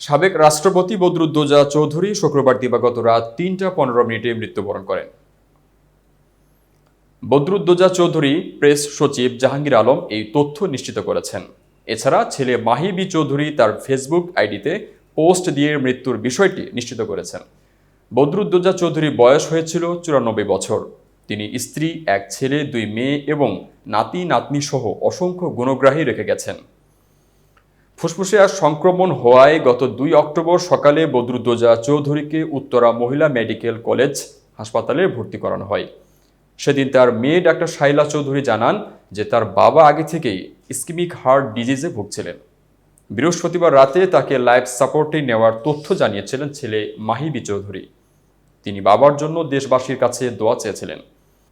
সাবেক রাষ্ট্রপতি বদরুদ্দোজা চৌধুরী শুক্রবার দিবাগত রাত তিনটা পনেরো মিনিটে মৃত্যুবরণ করেন। বদরুদ্দোজা চৌধুরী, প্রেস সচিব জাহাঙ্গীর আলম এই তথ্য নিশ্চিত করেছেন। এছাড়া ছেলে মাহিবি চৌধুরী তার ফেসবুক আইডিতে পোস্ট দিয়ে মৃত্যুর বিষয়টি নিশ্চিত করেছেন। বদরুদ্দোজা চৌধুরী বয়স হয়েছিল চুরানব্বই বছর। তিনি স্ত্রী, এক ছেলে, দুই মেয়ে এবং নাতি নাতনি সহ অসংখ্য গুণগ্রাহী রেখে গেছেন। ফুসফুসে আর সংক্রমণ হওয়ায় গত দুই অক্টোবর সকালে বদরুদ্দোজা চৌধুরীকে উত্তরা মহিলা মেডিকেল কলেজ হাসপাতালে ভর্তি করানো হয়। সেদিন তার মেয়ে ডাক্তার শাইলা চৌধুরী জানান যে তার বাবা আগে থেকেই ইস্কিমিক হার্ট ডিজিজে ভুগছিলেন। বৃহস্পতিবার রাতে তাকে লাইফ সাপোর্টে নেওয়ার তথ্য জানিয়েছিলেন ছেলে মাহিবি চৌধুরী। তিনি বাবার জন্য দেশবাসীর কাছে দোয়া চেয়েছিলেন।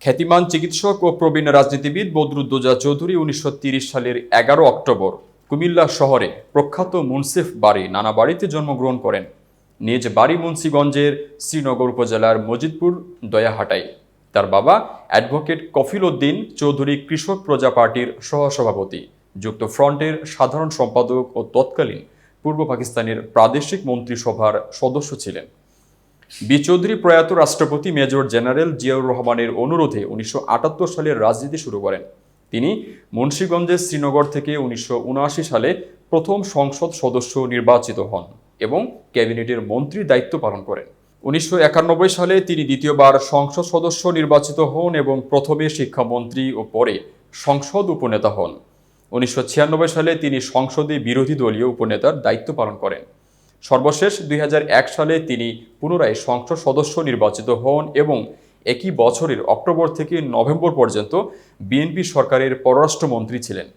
খ্যাতিমান চিকিৎসক ও প্রবীণ রাজনীতিবিদ বদরুদ্দোজা চৌধুরী উনিশশো সালের এগারো অক্টোবর কুমিল্লা শহরে প্রখ্যাত মুন্সিফ বাড়ি নানা বাড়িতে জন্মগ্রহণ করেন। নিজ বাড়ি মুন্সিগঞ্জের শ্রীনগর উপজেলার মজিদপুর দয়াহাটায়। তার বাবা অ্যাডভোকেট কফিল উদ্দিন চৌধুরী কৃষক প্রজা পার্টির সহসভাপতি। যুক্ত ফ্রন্টের সাধারণ সম্পাদক ও তৎকালীন পূর্ব পাকিস্তানের প্রাদেশিক মন্ত্রিসভার সদস্য ছিলেন। বি চৌধুরী প্রয়াত রাষ্ট্রপতি মেজর জেনারেল জিয়াউর রহমানের অনুরোধে উনিশশো আটাত্তর সালের রাজনীতি শুরু করেন। তিনি মুন্সীগঞ্জের শ্রীনগর থেকে উনিশশো উনআশি সালে প্রথম সংসদ সদস্য নির্বাচিত হন এবং ক্যাবিনেটের মন্ত্রীর দায়িত্ব পালন করেন। উনিশশো একানব্বই সালে তিনি দ্বিতীয়বার সংসদ সদস্য নির্বাচিত হন এবং প্রথমে শিক্ষামন্ত্রী ও পরে সংসদ উপনেতা হন। উনিশশো ছিয়ানব্বই সালে তিনি সংসদে বিরোধী দলীয় উপনেতার দায়িত্ব পালন করেন। সর্বশেষ দুই হাজার এক সালে তিনি পুনরায় সংসদ সদস্য নির্বাচিত হন এবং একই বছরের অক্টোবর থেকে নভেম্বর পর্যন্ত বিএনপি সরকারের পররাষ্ট্রমন্ত্রী ছিলেন।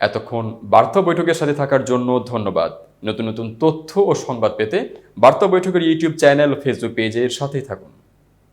এতক্ষণ বার্তা বৈঠকের সাথে থাকার জন্য ধন্যবাদ। নতুন নতুন তথ্য ও সংবাদ পেতে বার্তা বৈঠকের ইউটিউব চ্যানেল ফেসবুক পেজের সাথেই থাকুন।